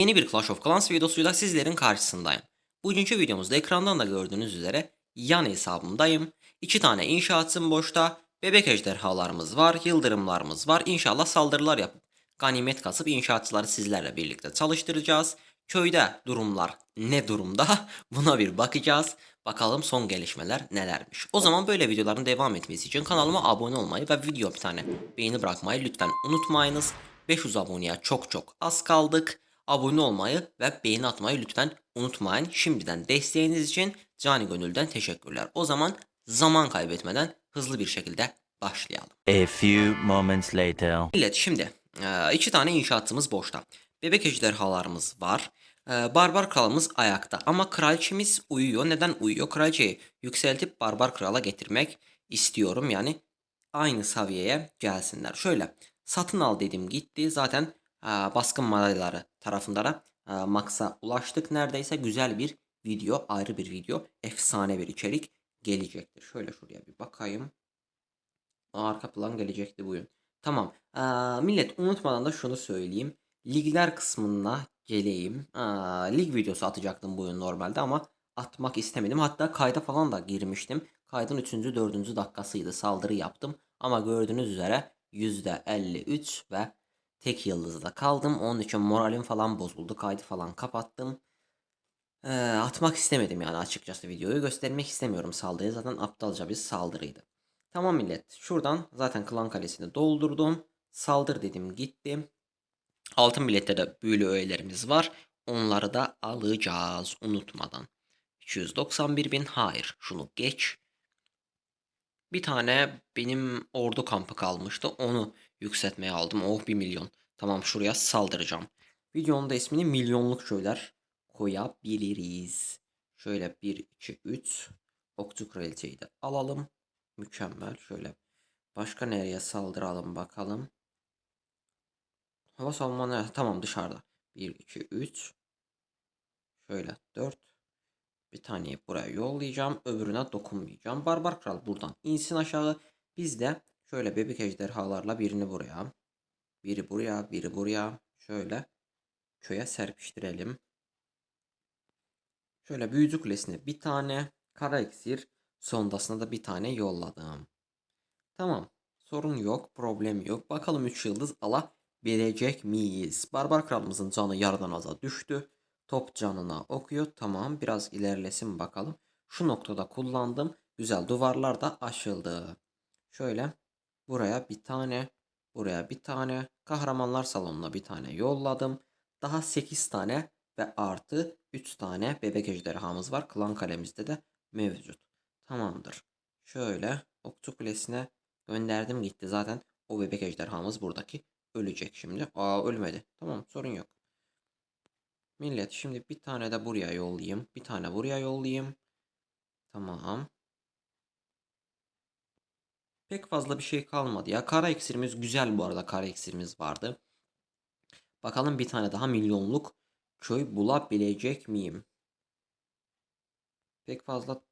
Yeni bir Clash of Clans videosuyla sizlerin karşısındayım. Bugünkü videomuzda ekrandan da gördüğünüz üzere yan hesabımdayım. İki tane inşaatım boşta. Bebek ejderhalarımız var, yıldırımlarımız var. İnşallah saldırılar yapıp ganimet kasıp inşaatçıları sizlerle birlikte çalıştıracağız. Köyde durumlar ne durumda buna bir bakacağız. Bakalım son gelişmeler nelermiş. O zaman böyle videoların devam etmesi için kanalıma abone olmayı ve video bir tane beğeni bırakmayı lütfen unutmayınız. 500 aboneye çok çok az kaldık. Abone olmayı ve beğeni atmayı lütfen unutmayın. Şimdiden desteğiniz için cani gönülden teşekkürler. O zaman zaman kaybetmeden hızlı bir şekilde başlayalım. A few moments later. Millet şimdi e, iki tane inşaatımız boşta. Bebek ejderhalarımız var. E, Barbar kralımız ayakta ama kraliçemiz uyuyor. Neden uyuyor? Kraliçeyi yükseltip barbar krala getirmek istiyorum. Yani aynı seviyeye gelsinler. Şöyle satın al dedim gitti. Zaten baskın madalyaları tarafında da Max'a ulaştık. Neredeyse güzel bir video, ayrı bir video, efsane bir içerik gelecektir. Şöyle şuraya bir bakayım. Arka plan gelecekti bugün. Tamam. Aa, millet unutmadan da şunu söyleyeyim. Ligler kısmına geleyim. Aa, lig videosu atacaktım bugün normalde ama atmak istemedim. Hatta kayda falan da girmiştim. Kaydın 3. 4. dakikasıydı. Saldırı yaptım. Ama gördüğünüz üzere %53 ve tek yıldızda kaldım. Onun için moralim falan bozuldu. Kaydı falan kapattım. Ee, atmak istemedim yani açıkçası videoyu. Göstermek istemiyorum saldırıyı. Zaten aptalca bir saldırıydı. Tamam millet. Şuradan zaten klan kalesini doldurdum. Saldır dedim gittim. Altın bilette de büyülü öğelerimiz var. Onları da alacağız unutmadan. 291 bin hayır şunu geç. Bir tane benim ordu kampı kalmıştı. Onu yükseltmeye aldım. Oh 1 milyon. Tamam şuraya saldıracağım. Videonun da ismini milyonluk köyler koyabiliriz. Şöyle 1, 2, 3. Okçu kraliçeyi de alalım. Mükemmel. Şöyle başka nereye saldıralım bakalım. Hava savunma? Tamam dışarıda. 1, 2, 3. Şöyle 4. Bir taneyi buraya yollayacağım. Öbürüne dokunmayacağım. Barbar kral buradan insin aşağı. Biz de şöyle bebek ejderhalarla birini buraya. Biri buraya, biri buraya. Şöyle köye serpiştirelim. Şöyle büyücü kulesine bir tane. Kara iksir sondasına da bir tane yolladım. Tamam. Sorun yok. Problem yok. Bakalım 3 yıldız alabilecek miyiz? Barbar kralımızın canı yarıdan aza düştü. Top canına okuyor. Tamam. Biraz ilerlesin bakalım. Şu noktada kullandım. Güzel duvarlar da aşıldı. Şöyle buraya bir tane. Buraya bir tane. Kahramanlar salonuna bir tane yolladım. Daha 8 tane ve artı 3 tane bebek ejderhamız var. Klan kalemizde de mevcut. Tamamdır. Şöyle okçu gönderdim gitti. Zaten o bebek ejderhamız buradaki ölecek şimdi. Aa ölmedi. Tamam sorun yok. Millet şimdi bir tane de buraya yollayayım. Bir tane buraya yollayayım. Tamam. Pek fazla bir şey kalmadı ya. Kara iksirimiz güzel bu arada. Kara iksirimiz vardı. Bakalım bir tane daha milyonluk köy bulabilecek miyim? Pek fazla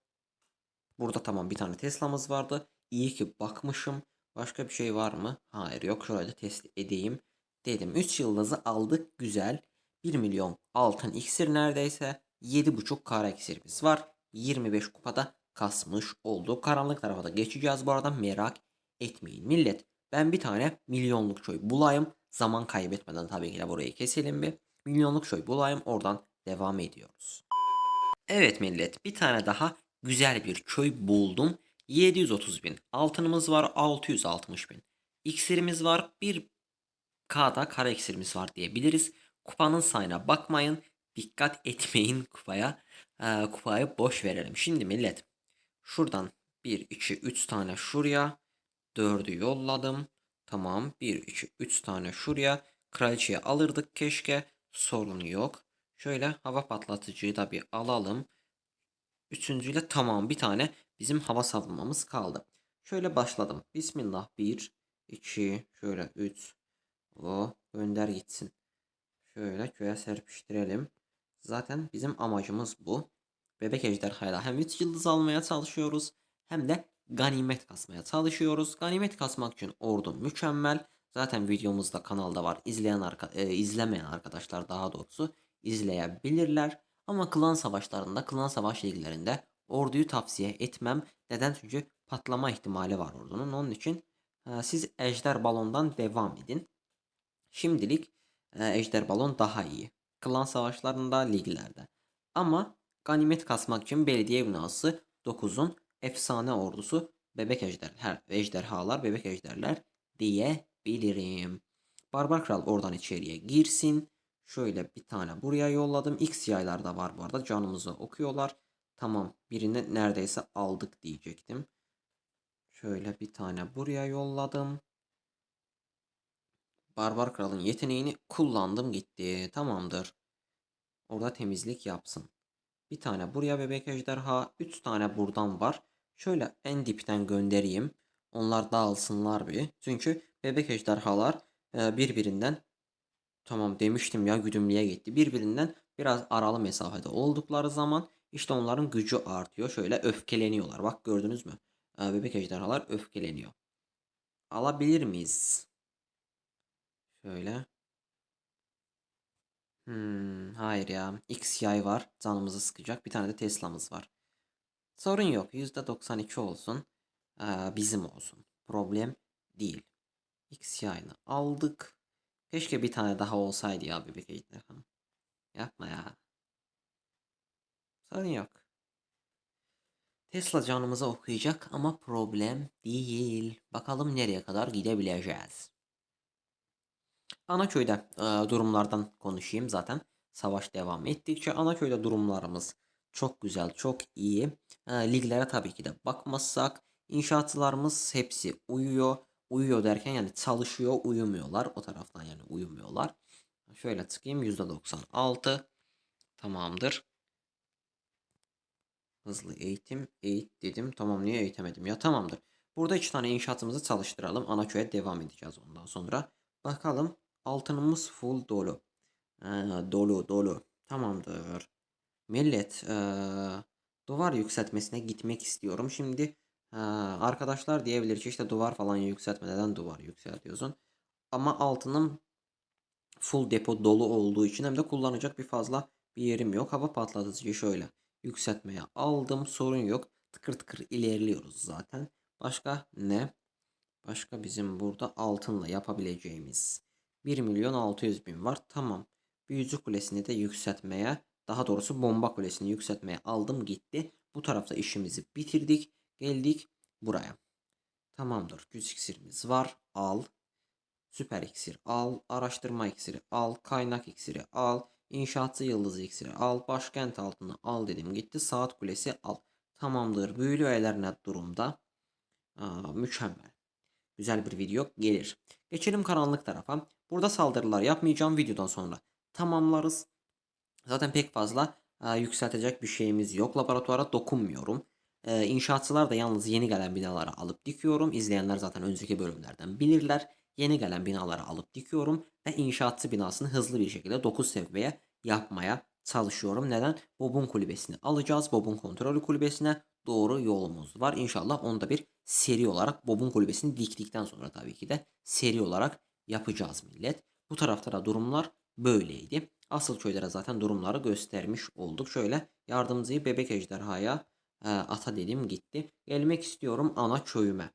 Burada tamam bir tane Tesla'mız vardı. İyi ki bakmışım. Başka bir şey var mı? Hayır yok. Şöyle test edeyim. Dedim 3 yıldızı aldık. Güzel. 1 milyon altın iksir neredeyse. 7,5 kara iksirimiz var. 25 kupada kasmış oldu. Karanlık tarafa da geçeceğiz bu arada merak etmeyin. Millet ben bir tane milyonluk köy bulayım. Zaman kaybetmeden tabii ki de burayı keselim bir. Milyonluk köy bulayım oradan devam ediyoruz. Evet millet bir tane daha güzel bir köy buldum. 730 bin altınımız var 660 bin. İksirimiz var 1 K'da kara iksirimiz var diyebiliriz. Kupanın sayına bakmayın. Dikkat etmeyin kupaya. Ee, kupayı boş verelim. Şimdi millet şuradan 1 2 3 tane şuraya 4'ü yolladım. Tamam 1 2 3 tane şuraya. Kraliçeyi alırdık keşke. Sorun yok. Şöyle hava patlatıcıyı da bir alalım. Üçüncüyle tamam bir tane bizim hava savunmamız kaldı. Şöyle başladım. Bismillah 1, 2, şöyle 3. O gönder gitsin. Şöyle köye serpiştirelim. Zaten bizim amacımız bu. Bebek ejderhayla hem 3 yıldız almaya çalışıyoruz hem de ganimet kasmaya çalışıyoruz. Ganimet kasmak için ordu mükemmel. Zaten videomuzda kanalda var. İzleyen arka, e, izlemeyen arkadaşlar daha doğrusu izleyebilirler. Ama klan savaşlarında, klan savaş liglerinde orduyu tavsiye etmem. Neden? Çünkü patlama ihtimali var ordunun. Onun için e, siz ejder balondan devam edin. Şimdilik e, ejder balon daha iyi. Klan savaşlarında, liglerde. Ama ganimet kasmak için belediye binası 9'un efsane ordusu bebek ejder, her, ejderhalar, bebek ejderler diyebilirim. Barbar Kral oradan içeriye girsin. Şöyle bir tane buraya yolladım. X yaylar da var bu arada. Canımızı okuyorlar. Tamam birini neredeyse aldık diyecektim. Şöyle bir tane buraya yolladım. Barbar Kral'ın yeteneğini kullandım gitti. Tamamdır. Orada temizlik yapsın. Bir tane buraya bebek ejderha. Üç tane buradan var. Şöyle en dipten göndereyim. Onlar dağılsınlar bir. Çünkü bebek ejderhalar e, birbirinden tamam demiştim ya güdümlüğe gitti. Birbirinden biraz aralı mesafede oldukları zaman işte onların gücü artıyor. Şöyle öfkeleniyorlar. Bak gördünüz mü? E, Bebek ejderhalar öfkeleniyor. Alabilir miyiz? Şöyle. Hmm, hayır ya. X var. Canımızı sıkacak. Bir tane de Tesla'mız var. Sorun yok. %92 olsun. Ee, bizim olsun. Problem değil. X aldık. Keşke bir tane daha olsaydı ya bebek ejderha. Yapma ya. Sorun yok. Tesla canımızı okuyacak ama problem değil. Bakalım nereye kadar gidebileceğiz. Anaköy'de e, durumlardan konuşayım zaten. Savaş devam ettikçe Anaköy'de durumlarımız çok güzel, çok iyi. E, liglere tabii ki de bakmazsak inşaatçılarımız hepsi uyuyor. Uyuyor derken yani çalışıyor, uyumuyorlar. O taraftan yani uyumuyorlar. Şöyle tıkayım %96. Tamamdır. Hızlı eğitim, eğit dedim. Tamam niye eğitemedim ya tamamdır. Burada iki tane inşaatımızı çalıştıralım. Anaköy'e devam edeceğiz ondan sonra. Bakalım altınımız full dolu. Ee, dolu dolu. Tamamdır. Millet ee, duvar yükseltmesine gitmek istiyorum. Şimdi ee, arkadaşlar diyebilir ki işte duvar falan yükseltme neden duvar yükseltiyorsun? Ama altınım full depo dolu olduğu için hem de kullanacak bir fazla bir yerim yok. Hava patlatıcıyı şöyle yükseltmeye aldım. Sorun yok. Tıkır tıkır ilerliyoruz zaten. Başka ne? Başka bizim burada altınla yapabileceğimiz 1 milyon 600 bin var. Tamam. Büyücü kulesini de yükseltmeye daha doğrusu bomba kulesini yükseltmeye aldım gitti. Bu tarafta işimizi bitirdik. Geldik buraya. Tamamdır. Güç iksirimiz var. Al. Süper iksir al. Araştırma iksiri al. Kaynak iksiri al. İnşaatçı yıldızı iksiri al. Başkent altını al dedim gitti. Saat kulesi al. Tamamdır. Büyülü öğeler ne durumda? Aa, mükemmel. Güzel bir video gelir. Geçelim karanlık tarafa. Burada saldırılar yapmayacağım videodan sonra. Tamamlarız. Zaten pek fazla e, yükseltecek bir şeyimiz yok. Laboratuvara dokunmuyorum. E, inşaatçılar da yalnız yeni gelen binaları alıp dikiyorum. İzleyenler zaten önceki bölümlerden bilirler. Yeni gelen binaları alıp dikiyorum ve inşaatçı binasını hızlı bir şekilde 9 seviyeye yapmaya çalışıyorum. Neden? Bob'un kulübesini alacağız. Bob'un kontrolü kulübesine doğru yolumuz var. İnşallah onu da bir seri olarak Bob'un kulübesini diktikten sonra tabii ki de seri olarak yapacağız millet. Bu tarafta da durumlar böyleydi. Asıl köylere zaten durumları göstermiş olduk. Şöyle yardımcıyı bebek ejderhaya e, ata dedim gitti. Gelmek istiyorum ana köyüme.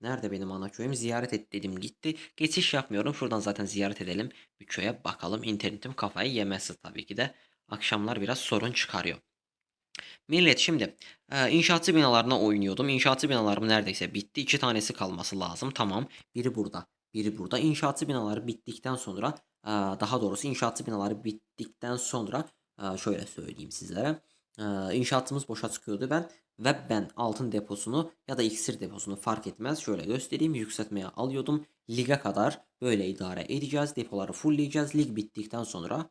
Nerede benim ana köyüm? Ziyaret et dedim gitti. Geçiş yapmıyorum. Şuradan zaten ziyaret edelim. Bir köye bakalım. İnternetim kafayı yemesi tabii ki de. Akşamlar biraz sorun çıkarıyor. Millet şimdi e, inşaatçı binalarına oynuyordum. İnşaatçı binalarım neredeyse bitti. İki tanesi kalması lazım. Tamam. Biri burada. Biri burada. İnşaatçı binaları bittikten sonra daha doğrusu inşaatçı binaları bittikten sonra şöyle söyleyeyim sizlere. E, inşaatımız boşa çıkıyordu ben ve ben altın deposunu ya da iksir deposunu fark etmez şöyle göstereyim yükseltmeye alıyordum. Lige kadar böyle idare edeceğiz. Depoları fullleyeceğiz. Lig bittikten sonra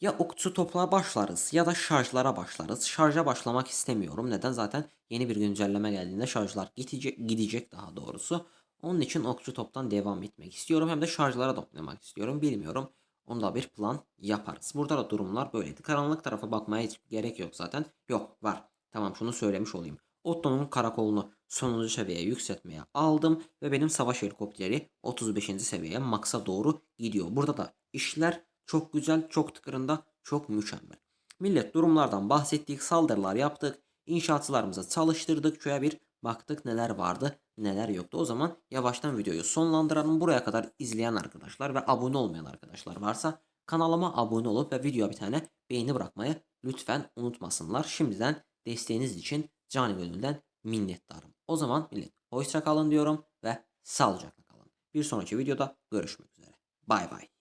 ya okçu topla başlarız ya da şarjlara başlarız. Şarja başlamak istemiyorum. Neden? Zaten yeni bir güncelleme geldiğinde şarjlar gidecek, gidecek daha doğrusu. Onun için okçu toptan devam etmek istiyorum. Hem de şarjlara da oynamak istiyorum. Bilmiyorum. Onda bir plan yaparız. Burada da durumlar böyleydi. Karanlık tarafa bakmaya hiç gerek yok zaten. Yok var. Tamam şunu söylemiş olayım. Otto'nun karakolunu sonuncu seviyeye yükseltmeye aldım ve benim savaş helikopteri 35. seviyeye maksa doğru gidiyor. Burada da işler çok güzel, çok tıkırında, çok mükemmel. Millet durumlardan bahsettik, saldırılar yaptık, inşaatçılarımıza çalıştırdık. Şöyle bir baktık neler vardı, neler yoktu. O zaman yavaştan videoyu sonlandıralım. Buraya kadar izleyen arkadaşlar ve abone olmayan arkadaşlar varsa kanalıma abone olup ve videoya bir tane beğeni bırakmayı lütfen unutmasınlar. Şimdiden desteğiniz için canı gönülden minnettarım. O zaman millet hoşça kalın diyorum ve sağlıcakla kalın. Bir sonraki videoda görüşmek üzere. Bay bay.